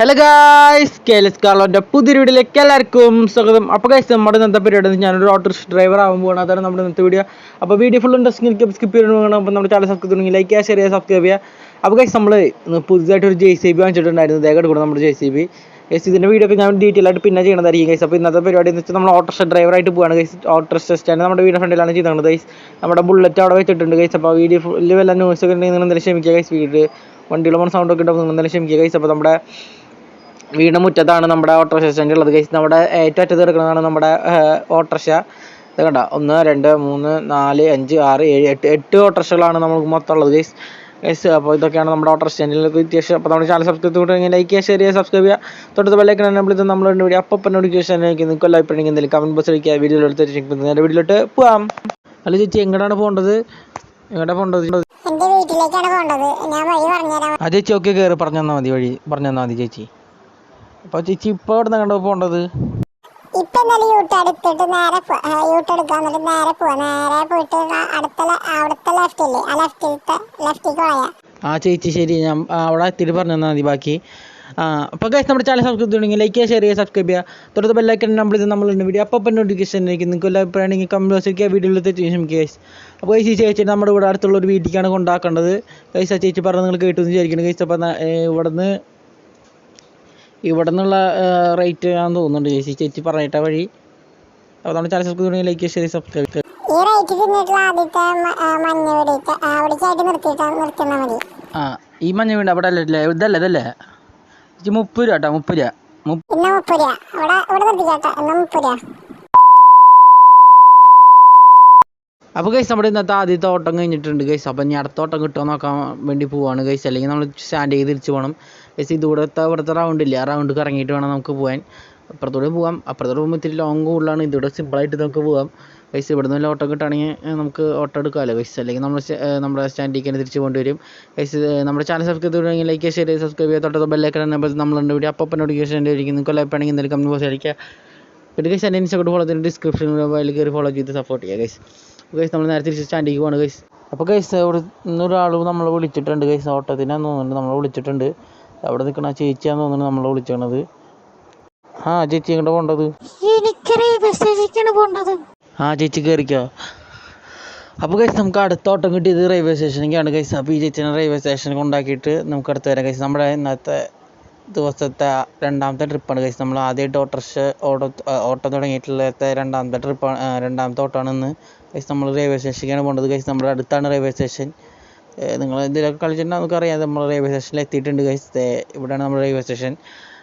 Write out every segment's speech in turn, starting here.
Hello guys കേലസ് കാർലോന്റെ പുതിയ വീഡിയോയിലേക്ക് എല്ലാവർക്കും സ്വാഗതം. അപ്പോൾ ഗൈസ് നമ്മുടെ ഇന്നത്തെ പരിപാടി ഞാനൊരു ഓട്ടോറിക്ഷ ഡ്രൈവർ ആവാൻ പോകണം അതാണ് നമ്മുടെ ഇന്നത്തെ വീഡിയോ അപ്പോൾ വീഡിയോ ഫുൾ ഇൻട്രസ്റ്റിംഗ് സ്കിപ്പ് ചെയ്യാൻ വേണം. അപ്പോൾ നമ്മുടെ ചാനൽ സബ്സ്ക്രൈബ് തുടങ്ങി ലൈക്ക് ചെയ്യുക ഷെയർ ചെയ്യുക സബ്സ്ക്രൈബ് ചെയ്യുക. അപ്പോൾ ഗൈസ് നമ്മൾ ഇന്ന് പുതുതായിട്ട് ഒരു ജെ സി ബി വാങ്ങിച്ചിട്ടുണ്ടായിരുന്നു. ദേഹം കൂടെ നമ്മുടെ ജെ സി ബി ഗൈസ് ഇതിന്റെ വീഡിയോ ഒക്കെ ഞാൻ ഡീറ്റെയിൽ ആയിട്ട് പിന്നെ ചെയ്യണതായിരിക്കും ഗൈസ് അപ്പോൾ ഇന്നത്തെ പരിപാടി എന്ന് വെച്ചാൽ നമ്മൾ ഓട്ടോറിക്ഷ ഡ്രൈവറായിട്ട് പോവാണ് ഗൈസ് ഓട്ടോറിക്ഷ സ്റ്റാൻഡ് നമ്മുടെ വീടിന്റെ ഫ്രണ്ടിലാണ് ചെയ്തത് ഗൈസ് നമ്മുടെ ബുള്ളറ്റ് അവിടെ വെച്ചിട്ടുണ്ട് ഗൈസ് അപ്പോൾ വീഡിയോ ഫുള്ള് വല്ല ന്യൂസ് ഒക്കെ ഉണ്ടെങ്കിൽ നിങ്ങൾ എന്തായാലും ക്ഷമിക്കുക ഗൈസ് വീട് സൗണ്ട് ഒക്കെ ഉണ്ടാവും നിങ്ങൾ എന്തായാലും ക്ഷമിക്കുക ഗൈസ് അപ്പോൾ നമ്മുടെ വീടിന് മുറ്റത്താണ് നമ്മുടെ ഓട്ടോറിക്ഷ സ്റ്റാൻഡ് ഉള്ളത്. ഗൈസ് നമ്മുടെ ഏറ്റവും അറ്റത്ത് കിടക്കുന്നതാണ് നമ്മുടെ ഓട്ടോറിക്ഷ. ഇത് കണ്ട? ഒന്ന് രണ്ട് മൂന്ന് നാല് അഞ്ച് ആറ് ഏഴ് എട്ട് എട്ട് ഓട്ടോറിക്ഷകളാണ് നമുക്ക് മൊത്തം ഉള്ളത് ഗൈസ് ഗൈസ് അപ്പോൾ ഇതൊക്കെയാണ് നമ്മുടെ ഓട്ടോറിക്ഷ സ്റ്റാൻഡിലേക്ക് വ്യത്യാസം അപ്പോൾ നമ്മുടെ ചാനൽ സബ്സ്ക്രൈബ് ചെയ്തിട്ടുണ്ടെങ്കിൽ ലൈക്ക് ചെയ്യുക ഷെയർ ചെയ്യുക സബ്സ്ക്രൈബ് ചെയ്യുക. തൊട്ടത് ബെല്ലൈക്കൺ നമ്മൾ ഇത് നമ്മൾ വീഡിയോ അപ്പം നോട്ടിഫിക്കേഷനിലേക്ക് നിങ്ങൾക്ക് ലൈവ് ഇല്ലെങ്കിൽ എന്തെങ്കിലും കമന്റ് ബോക്സ് അടിക്കുക വീഡിയോ എടുത്ത് നേരെ വീഡിയോയിലോട്ട് പോവാം. അല്ല ചേച്ചി എങ്ങോട്ടാണ് പോകേണ്ടത്? എങ്ങോട്ടാണ് പോകേണ്ടത്? എന്റെ വീട്ടിലേക്കാണ് പോണ്ടത് ഞാൻ വഴി പറഞ്ഞുതരാം. ആ ചേച്ചി ഓക്കെ കയറി പറഞ്ഞു തന്നാൽ മതി. വഴി പറഞ്ഞു തന്നാൽ മതി ചേച്ചി. അപ്പോൾ ചേച്ചി ഇപ്പോൾ എവിടെ നിന്ന് കണ്ടോ പോകേണ്ടത് ഇപ്പൊ എന്തായാലും യൂട്ട് എടുത്തിട്ട് നേരെ യൂട്ട് എടുക്കാൻ എന്നിട്ട് നേരെ പോവാ. നേരെ പോയിട്ട് ആ അടുത്ത ലെ- അവിടുത്തെ ലെഫ്റ്റ് ഇല്ലേ? ആ ലെഫ്റ്റിലത്തെ ലെഫ്റ്റിലേക്ക് പോയാ. ആ ചേച്ചി ശരി. ഞാൻ ആ, അവിടെ എത്തിയിട്ട് പറഞ്ഞു തന്നാൽ മതി ബാക്കി. ആ അപ്പോൾ ഗൈസ് നമ്മുടെ ചാനൽ സബ്സ്ക്രൈബ് ചെയ്യണമെങ്കിൽ ലൈക്ക് ചെയ്യുക ഷെയർ ചെയ്യുക സബ്സ്ക്രൈബ് ചെയ്യുക. തുടർന്ന് ബെല്ലൈക്കൺ നമ്പർ ഇത് വീഡിയോ അപ്പോൾ ആയിരിക്കും. നിങ്ങൾക്ക് എല്ലാ അഭിപ്രായമാണെങ്കിൽ കമന്റ് ബോക്സ് വയ്ക്കുക വീഡിയോയിൽ തെറ്റി ക്ഷമിക്കുക ഗൈസ് അപ്പോൾ ഗൈസ് ഈ ചേച്ചി നമ്മുടെ ഇവിടെ അടുത്തുള്ള ഒരു വീട്ടിലേക്കാണ് കൊണ്ടാക്കേണ്ടത്. ഗൈസ് ആ ചേച്ചി പറഞ്ഞ് നിങ്ങൾ കേട്ടു എന്ന് വിചാരിക്കണം ഗൈസ് അപ്പോൾ ഇവിടെ നിന്ന് ഇവിടെ നിന്നുള്ള റേറ്റ് ഞാൻ തോന്നുന്നുണ്ട്. ചേച്ചി ചേച്ചി പറഞ്ഞിട്ട വഴി. അപ്പോൾ നമ്മുടെ channel subscribe like share subscribe ഈ റേറ്റ് തിന്നിട്ടുള്ള ആദ്യത്തെ മഞ്ഞ വെടിയിട്ട് അവിടേക്കായിട്ട് നിർത്തിയിട്ട് നിർത്തുന്ന മതി. ആ ഈ മഞ്ഞ വീട് അവിടെ അല്ലേ ഇതല്ലേ ഇതല്ലേ ചേച്ചി മുപ്പത് രൂപ കേട്ടോ മുപ്പത് രൂപ. മുപ്പത് രൂപ. ഇവിടെ ഇവിടെ നിർത്തിക്കാട്ടോ ഇന്ന് മുപ്പത് രൂപ. അപ്പോൾ ഗൈസ് നമ്മുടെ ഇന്നത്തെ ആദ്യത്തെ ഓട്ടം കഴിഞ്ഞിട്ടുണ്ട് ഗൈസ് അപ്പോൾ ഇനി അടുത്ത ഓട്ടം കിട്ടുമോ നോക്കാൻ വേണ്ടി പോവാണ് ഗൈസ് അല്ലെങ്കിൽ നമ്മൾ സ്റ്റാൻഡ് ചെയ്ത് തിരിച്ച് പോകണം ഗൈസ് ഇതുകൂടത്തെ ഇവിടുത്തെ റൗണ്ട് ഇല്ല? ആ റൗണ്ട് കറങ്ങിയിട്ട് വേണം നമുക്ക് പോകാൻ അപ്പുറത്തോടെ പോകാം അപ്പുറത്തോടെ പോകുമ്പോൾ ഇത്തിരി ലോങ് കൂടുതലാണ്. ഇതിവിടെ സിമ്പിളായിട്ട് നമുക്ക് പോകാം ഗൈസ് ഇവിടെ നിന്ന് ഓട്ടം കിട്ടുകയാണെങ്കിൽ നമുക്ക് ഓട്ടം എടുക്കാമല്ലോ ഗൈസ് അല്ലെങ്കിൽ നമ്മൾ നമ്മുടെ സ്റ്റാൻഡിലേക്ക് തന്നെ തിരിച്ച് പോകേണ്ടി വരും. ഗൈസ് നമ്മുടെ ചാനൽ സബ്സ്ക്രൈബ് ചെയ്തിട്ടുണ്ടെങ്കിൽ ലൈക്ക് ഷെയർ ചെയ്ത് സബ്സ്ക്രൈബ് ചെയ്യുക തൊട്ടത് ബെല്ലൈക്കൺ നമ്മളുണ്ട് ഇവിടെ അപ്പം നോട്ടിഫിക്കേഷൻ ആയിരിക്കും നിങ്ങൾക്ക് ലൈപ്പാണെങ്കിൽ എന്തെങ്കിലും കമ്മി ബോസ് അടിക്കുക പിന്നെ ഗൈസ് എന്റെ ഇൻസ്റ്റാഗ്രാം ഫോളോ ചെയ്യുന്ന ഡിസ്ക്രിപ്ഷൻ കയറി ഫോളോ ചെയ്ത് സപ്പോർട്ട് ചെയ്യുക ഗൈസ് ഗൈസ് നമ്മൾ നേരെ തിരിച്ച് സ്റ്റാൻഡിലേക്ക് പോകണം ഗൈസ് അപ്പോൾ ഗൈസ് അവിടെ നിന്നൊരാൾ നമ്മളെ വിളിച്ചിട്ടുണ്ട് ഗൈസ് ഓട്ടത്തിനാന്ന് തോന്നുന്നുണ്ട്. നമ്മളെ വിളിച്ചിട്ടുണ്ട്. അവിടെ നിൽക്കണ ചേച്ചിയാന്ന് തോന്നുന്നു നമ്മളെ വിളിച്ചത് ആ ചേച്ചി എങ്ങോട്ട് സ്റ്റേഷനിലേക്കാണ് പോണ്ടത്. ആ ചേച്ചി കയറിക്കോ അപ്പോൾ ഗൈസ് നമുക്ക് അടുത്ത ഓട്ടം കിട്ടിയത് റെയിൽവേ സ്റ്റേഷനിലേക്കാണ് ഗൈസ് അപ്പോൾ ഈ ചേച്ചിനെ റെയിൽവേ സ്റ്റേഷനിൽ കൊണ്ടാക്കിയിട്ട് നമുക്ക് അടുത്ത് വരാം ഗൈസ് നമ്മുടെ ഇന്നത്തെ ദിവസത്തെ രണ്ടാമത്തെ ട്രിപ്പാണ് ഗൈസ് നമ്മൾ ആദ്യമായിട്ട് ഓട്ടോറിക്ഷ ഓട്ടോ ഓട്ടം തുടങ്ങിയിട്ടുള്ള രണ്ടാമത്തെ ട്രിപ്പാണ് രണ്ടാമത്തെ ഓട്ടമാണ് ഇന്ന്. നമ്മൾ റെയിൽവേ സ്റ്റേഷനിലേക്കാണ് പോകേണ്ടത് ഗൈസ് നമ്മുടെ അടുത്താണ് റെയിൽവേ സ്റ്റേഷൻ നിങ്ങൾ ഇതിലൊക്കെ കളിച്ചിട്ടുണ്ടെങ്കിൽ നമുക്കറിയാം. നമ്മൾ റെയിൽവേ സ്റ്റേഷനിൽ എത്തിയിട്ടുണ്ട് ഗൈസ് ഇവിടെയാണ് നമ്മുടെ റെയിൽവേ സ്റ്റേഷൻ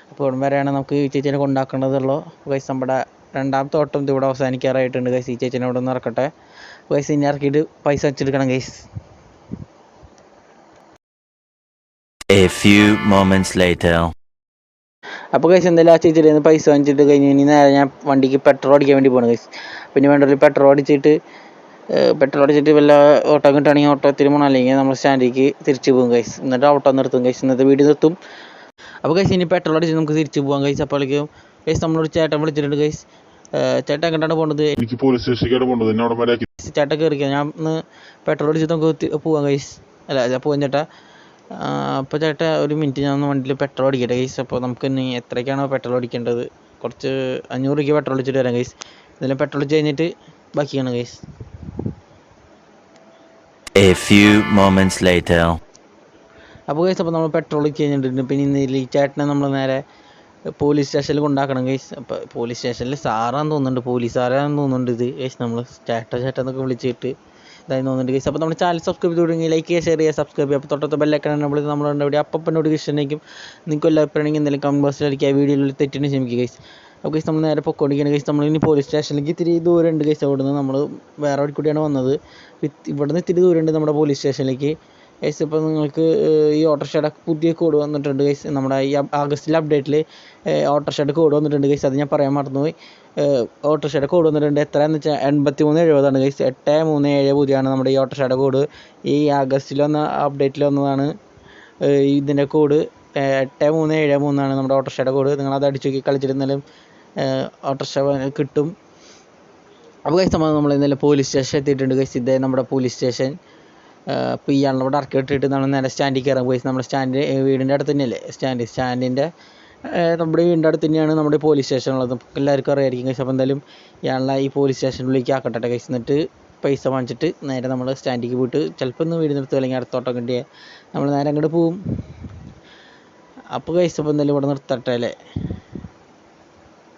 അപ്പോൾ ഇവിടം വരെയാണ് നമുക്ക് ഈ ചേച്ചിനെ കൊണ്ടാക്കേണ്ടതുള്ളൂ ഗൈസ് നമ്മുടെ രണ്ടാമത്തെ ഓട്ടം ഇവിടെ അവസാനിക്കാറായിട്ടുണ്ട് ഗൈസ് ഈ ചേച്ചീനെ ഇവിടെ നിന്ന് ഇറക്കട്ടെ. ഗൈസ് ഇനി ഇറക്കിയിട്ട് പൈസ വെച്ചെടുക്കണം guys A few moments later. അപ്പോൾ ഗൈസ് എന്തായാലും ആ ചേച്ചിയുടെ പൈസ വാങ്ങിച്ചിട്ട് കഴിഞ്ഞ് ഇനി നേരെ ഞാൻ വണ്ടിക്ക് പെട്രോൾ അടിക്കാൻ വേണ്ടി പോകണം ഗൈസ് പിന്നെ വേണ്ടൊരു പെട്രോൾ അടിച്ചിട്ട് പെട്രോൾ അടിച്ചിട്ട് വല്ല ഓട്ടോ കിട്ടുകയാണെങ്കിൽ ഓട്ടോത്തിൽ പോകണം അല്ലെങ്കിൽ നമ്മൾ സ്റ്റാൻഡിലേക്ക് തിരിച്ചു പോകും ഗൈസ് എന്നിട്ട് ഓട്ടോ നിർത്തും ഗൈസ് ഇന്നത്തെ വീട് നിർത്തും. അപ്പോൾ ഗൈസ് ഇനി പെട്രോൾ അടിച്ച് നമുക്ക് തിരിച്ചു പോകാം ഗൈസ് അപ്പോഴേക്കും ഗൈസ് നമ്മളൊരു ചേട്ടൻ വിളിച്ചിട്ടുണ്ട് ഗൈസ് ചേട്ടൻ എങ്ങോട്ടാണ് പോകേണ്ടത് എനിക്ക് പോലീസ് സ്റ്റേഷനിലേക്കാണ് എന്നെ അവിടെ ആക്കി ചേട്ടൻ കയറിക്കാം ഞാൻ ഒന്ന് പെട്രോൾ അടിച്ചിട്ട് നമുക്ക് പോകാം പോവാം ഗൈസ് അല്ല പോകാം ചേട്ടാ. അപ്പോൾ ചേട്ടാ ഒരു മിനിറ്റ് ഞാൻ ഒന്ന് വണ്ടിയിൽ പെട്രോൾ അടിക്കട്ടെ ഗൈസ് അപ്പോൾ നമുക്ക് ഇനി എത്രയ്ക്കാണോ പെട്രോൾ അടിക്കേണ്ടത്? കുറച്ച് അഞ്ഞൂറ് രൂപയ്ക്ക് പെട്രോൾ അടിച്ചിട്ട് വരാം ഗൈസ് ഇതിൽ പെട്രോൾ അടിച്ച് കഴിഞ്ഞിട്ട് ബാക്കിയാണ് guys A few moments later. അപ്പോൾ ഗൈസ് അപ്പോൾ നമ്മൾ പെട്രോൾ അടിച്ച് കഴിഞ്ഞിട്ടുണ്ട്. പിന്നെ ഇന്ന് ഈ ചേട്ടനെ നമ്മൾ നേരെ പോലീസ് സ്റ്റേഷനിൽ കൊണ്ടാക്കണം ഗൈസ് അപ്പോൾ പോലീസ് സ്റ്റേഷനിൽ സാറാന്ന് തോന്നുന്നുണ്ട് പോലീസ് സാറാന്ന് തോന്നുന്നുണ്ട് ഇത്. ഗൈസ് നമ്മൾ ചേട്ട ചേട്ടൻ എന്നൊക്കെ വിളിച്ചിട്ട് ഇതായി തോന്നുന്നുണ്ട് ഗൈസ് അപ്പോൾ നമ്മുടെ ചാനൽ സബ്സ്ക്രൈബ് തുടങ്ങി ലൈക്ക് ചെയ്യുക ഷെയർ ചെയ്യുക സബ്സ്ക്രൈബ് ചെയ്യുക. അപ്പോൾ തൊട്ടത്തെ ആണ് നമ്മൾ നമ്മളുണ്ട് ഇവിടെ അപ്പം നോട്ടിഫിക്കേഷനായിരിക്കും നിങ്ങൾക്ക് എല്ലാ എല്ലാവരും എന്തെങ്കിലും കമന്റ് അടിക്കുക. വീഡിയോയിൽ തെറ്റിന് ക്ഷമിക്കുക ഗൈസ് അപ്പോൾ ഗൈസ് നമ്മൾ നേരെ പൊക്കോണ്ടിരിക്കുന്നത് ഗൈസ് നമ്മൾ ഇനി പോലീസ് സ്റ്റേഷനിലേക്ക് ഇത്തിരി ദൂരമുണ്ട് ഗൈസ് അവിടെ നിന്ന് നമ്മൾ വേറെ ഒരു കൂടിയാണ് വന്നത് ഇവിടുന്ന് ഇത്തിരി ദൂരം ഉണ്ട് നമ്മുടെ പോലീസ് സ്റ്റേഷനിലേക്ക് ഗൈസ് ഇപ്പോൾ നിങ്ങൾക്ക് ഈ ഓട്ടോറിക്ഷയുടെ പുതിയ കോഡ് വന്നിട്ടുണ്ട് ഗൈസ് നമ്മുടെ ഈ ആഗസ്റ്റിലെ അപ്ഡേറ്റിൽ ഓട്ടോറിക്ഷയുടെ കോഡ് വന്നിട്ടുണ്ട് ഗൈസ് അത് ഞാൻ പറയാൻ മറന്നുപോയി. ഓട്ടോറിക്ഷയുടെ കോഡ് വന്നിട്ടുണ്ട്. എത്രയാണെന്ന് വെച്ചാൽ എൺപത്തി മൂന്ന് എഴുപതാണ് ഗൈസ് എട്ട് മൂന്ന് ഏഴ് പൂജ്യമാണ് നമ്മുടെ ഈ ഓട്ടോറിക്ഷയുടെ കോഡ് ഈ ആഗസ്റ്റിൽ വന്ന അപ്ഡേറ്റിൽ വന്നതാണ് ഇതിന്റെ കോഡ് എട്ട് മൂന്ന് ഏഴ് മൂന്നാണ് നമ്മുടെ ഓട്ടോറിക്ഷയുടെ കോഡ് നിങ്ങൾ അത് അടിച്ചു നോക്കി കളിച്ചിരുന്നാലും ഓട്ടോറിക്ഷ കിട്ടും. അപ്പോൾ ഗൈസ് നമ്മൾ നമ്മൾ ഇന്നലെ പോലീസ് സ്റ്റേഷൻ എത്തിയിട്ടുണ്ട് ഗൈസ് ഇതേ നമ്മുടെ പോലീസ് സ്റ്റേഷൻ അപ്പോൾ ഇയാളുടെ അവിടെ ഇറക്കി ഇട്ടിട്ട് നമ്മൾ നേരെ സ്റ്റാൻഡിൽ കയറാൻ പോയി. നമ്മുടെ സ്റ്റാൻഡ് വീടിന്റെ അടുത്ത് തന്നെയല്ലേ? സ്റ്റാൻഡ് സ്റ്റാൻഡിന്റെ നമ്മുടെ വീടിന്റെ അടുത്ത് തന്നെയാണ് നമ്മുടെ പോലീസ് സ്റ്റേഷൻ ഉള്ളത്. എല്ലാവർക്കും അറിയായിരിക്കും കൈസ് അപ്പോൾ എന്തായാലും ഇയാളെ ഈ പോലീസ് സ്റ്റേഷനിലേക്ക് ആക്കട്ടെ കഴിച്ച് എന്നിട്ട് പൈസ വാങ്ങിച്ചിട്ട് നേരെ നമ്മൾ സ്റ്റാൻഡിലേക്ക് പോയിട്ട് ചിലപ്പോൾ ഒന്ന് വീടിന്റെ അടുത്ത് അല്ലെങ്കിൽ അടുത്തോട്ടം കിട്ടിയ നമ്മൾ നേരെ അങ്ങോട്ട് പോവും. അപ്പോൾ കൈസ് അപ്പോൾ എന്തായാലും ഇവിടെ നിർത്തട്ടെ അല്ലേ?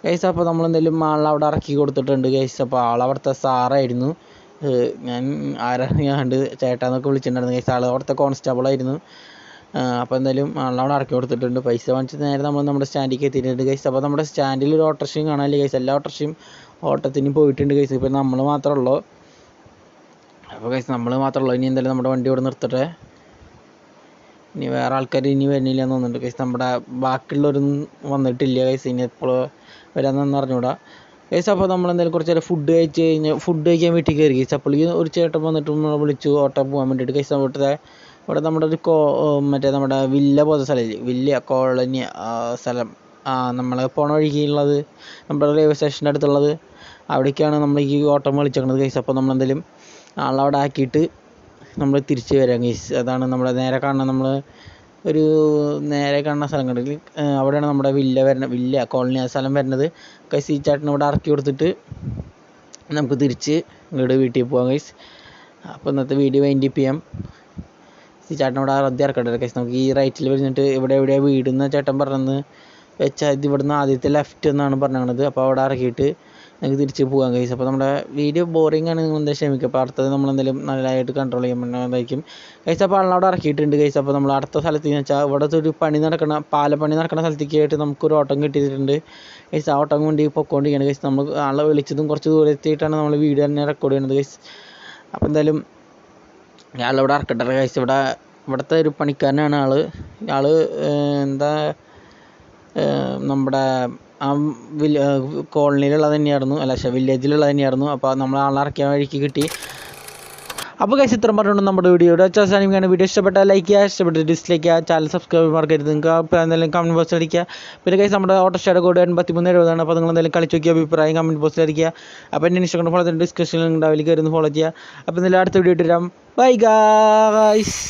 ഗൈസ് അപ്പോൾ നമ്മൾ എന്തായാലും ആളെ അവിടെ ഇറക്കി കൊടുത്തിട്ടുണ്ട് ഗൈസ് അപ്പോൾ ആൾ അവിടുത്തെ സാറായിരുന്നു ഏഹ് ഞാൻ കണ്ട് ചേട്ടാന്നൊക്കെ വിളിച്ചിട്ടുണ്ടായിരുന്നു. ഗൈസ് അവിടുത്തെ കോൺസ്റ്റബിൾ ആയിരുന്നു. അപ്പോൾ എന്തായാലും ആളെ അവിടെ ഇറക്കി കൊടുത്തിട്ടുണ്ട്. പൈസ വാങ്ങിച്ച് നേരെ നമ്മൾ നമ്മുടെ സ്റ്റാൻഡിലേക്ക് എത്തിയിട്ടുണ്ട് ഗൈസ് അപ്പോൾ നമ്മുടെ സ്റ്റാൻഡിൽ ഒരു ഓട്ടോറിക്ഷയും കാണാനില്ല ഗൈസ് എല്ലാ ഓട്ടോറിക്ഷയും ഓട്ടത്തിന് പോയിട്ടുണ്ട് ഗൈസ് ഇപ്പോൾ നമ്മൾ മാത്രമേ ഉള്ളൂ അപ്പോൾ ഗൈസ് നമ്മൾ മാത്രമേ ഉള്ളൂ ഇനി എന്തായാലും നമ്മുടെ വണ്ടി ഇവിടെ നിർത്തട്ടെ. ഇനി വേറെ ആൾക്കാർ ഇനി വരുന്നില്ല എന്ന് തോന്നുന്നുണ്ട് ഗൈസ് നമ്മുടെ ബാക്കിയുള്ളവരൊന്നും വന്നിട്ടില്ല ഗൈസ് ഇനി എപ്പോൾ വരാമെന്നൊന്നും അറിഞ്ഞൂടാ ഗൈസ് അപ്പോൾ നമ്മൾ എന്തായാലും കുറച്ച് നേരം ഫുഡ് കഴിച്ച് കഴിഞ്ഞ് ഫുഡ് കഴിക്കാൻ വീട്ടിൽ കയറി ഗൈസ് ഈ ഒരു ചേട്ടൻ വന്നിട്ട് നമ്മളെ വിളിച്ചു ഓട്ടോ പോകാൻ വേണ്ടിയിട്ട്. ഗൈസ് അവിടുത്തെ ഇവിടെ നമ്മുടെ ഒരു കോ മറ്റേ നമ്മുടെ വില്ല പോലത്തെ സ്ഥലമില്ലേ വില്ല കോളനി സ്ഥലം. ആ നമ്മൾ പോണ വഴിക്കുള്ളത് നമ്മുടെ റെയിൽവേ സ്റ്റേഷന്റെ അടുത്തുള്ളത്. അവിടേക്കാണ് നമ്മൾ ഈ ഓട്ടം വിളിച്ചേക്കണത്. ഗൈസ് അപ്പോൾ നമ്മൾ എന്തായാലും ആളവിടെ ആക്കിയിട്ട് നമ്മൾ തിരിച്ച് വരാം ഗൈസ് അതാണ് നമ്മുടെ നേരെ കാണുന്ന നമ്മൾ ഒരു നേരെ കാണുന്ന സ്ഥലം കണ്ടില്ല അവിടെയാണ് നമ്മുടെ വില്ല വരുന്നത് വില്ല കോളനി ആ സ്ഥലം വരുന്നത്. ഗൈസ് ഈ ചേട്ടനെ ഇവിടെ ഇറക്കി കൊടുത്തിട്ട് നമുക്ക് തിരിച്ച് ഇങ്ങോട്ട് വീട്ടിൽ പോകാം ഗൈസ് അപ്പോൾ ഇന്നത്തെ വീഡിയോ വൈൻഡ് ചെയ്യാം. ഈ ചേട്ടൻ ഇവിടെ റദ്ദി ഇറക്കട്ടെ ഗൈസ് നമുക്ക് ഈ റൈറ്റിൽ വരുന്നിട്ട് ഇവിടെ വീട് എന്ന് ചേട്ടൻ പറഞ്ഞത് വെച്ചാൽ ഇത് ഇവിടുന്ന് ആദ്യത്തെ ലെഫ്റ്റ് എന്നാണ് പറഞ്ഞത് അപ്പോൾ അവിടെ ഇറക്കിയിട്ട് നമുക്ക് തിരിച്ച് പോകാം ഗൈസ് അപ്പോൾ നമ്മുടെ വീഡിയോ ബോറിംഗ് ആണ്. നിങ്ങൾ എന്താ ക്ഷമിക്കുക. അപ്പോൾ അടുത്തത് നമ്മൾ എന്തെങ്കിലും നല്ലതായിട്ട് കൺട്രോൾ ചെയ്യാൻ പറ്റുന്നതായിരിക്കും ഗൈസ് അപ്പോൾ അവിടെ ഇറക്കിയിട്ടുണ്ട് ഗൈസ് അപ്പോൾ നമ്മൾ അടുത്ത സ്ഥലത്ത് എന്ന് വെച്ചാൽ ഇവിടുത്തെ ഒരു പണി നടക്കണ പാലപ്പണി നടക്കുന്ന സ്ഥലത്തേക്ക് ആയിട്ട് നമുക്കൊരു ഓട്ടം കിട്ടിയിട്ടുണ്ട്. ഗൈസ് ആ ഓട്ടം കൊണ്ട് പൊക്കോണ്ടിരിക്കുകയാണ്. ഗൈസ് നമ്മൾ ആളെ വിളിച്ചതും കുറച്ച് ദൂരെ എത്തിയിട്ടാണ് നമ്മൾ വീഡിയോ തന്നെ റെക്കോർഡ് ചെയ്യുന്നത് ഗൈസ് അപ്പോൾ എന്തായാലും ഇയാളിവിടെ ഇറക്കട്ടെ ഗൈസ് ഇവിടെ ഇവിടുത്തെ ഒരു പണിക്കാരനാണ് ആൾ. ഏഹ് എന്താ നമ്മുടെ കോളനിയിലുള്ളത് തന്നെയായിരുന്നു. അല്ല പക്ഷേ വില്ലേജിലുള്ളത് തന്നെയായിരുന്നു. അപ്പോൾ നമ്മൾ ആളെ ഇറക്കിയ വഴിക്ക് കിട്ടി. അപ്പോൾ കൈസ് ഇത്രയും പറഞ്ഞുകൊണ്ട് നമ്മുടെ വീഡിയോയുടെ അവസാനിക്കുകയാണ് വീഡിയോ ഇഷ്ടപ്പെട്ടാൽ ലൈക്ക് ചെയ്യുക ഇഷ്ടപ്പെട്ട ഡിസ്ലൈക്ക് ചെയ്യുക ചാനൽ സബ്സ്ക്രൈബ് മറക്കരുത്. നിങ്ങൾക്ക് അപ്പോൾ എന്തെങ്കിലും കമന്റ് ബോക്സിൽ അടിക്കുക. പിന്നെ കൈസ് നമ്മുടെ ഓട്ടോഷയുടെ കോഡ് എൺപത്തി മൂന്ന് എഴുപതാണ്. അപ്പോൾ നിങ്ങൾ എന്തെങ്കിലും കളിച്ച് നോക്കിയ അഭിപ്രായം കമന്റ് ബോക്സിൽ അടിക്കുക. അപ്പോൾ എന്റെ ഇൻസ്റ്റാഗ്രാം ഫോളോ ചെയ്തിട്ട് ഡിസ്കഷനിൽ ഉണ്ടാവില്ല. കയറി ഫോളോ ചെയ്യുക. അപ്പോൾ എന്തെങ്കിലും അടുത്ത വീഡിയോ ഇട്ട് ബൈ ഗായ്സ്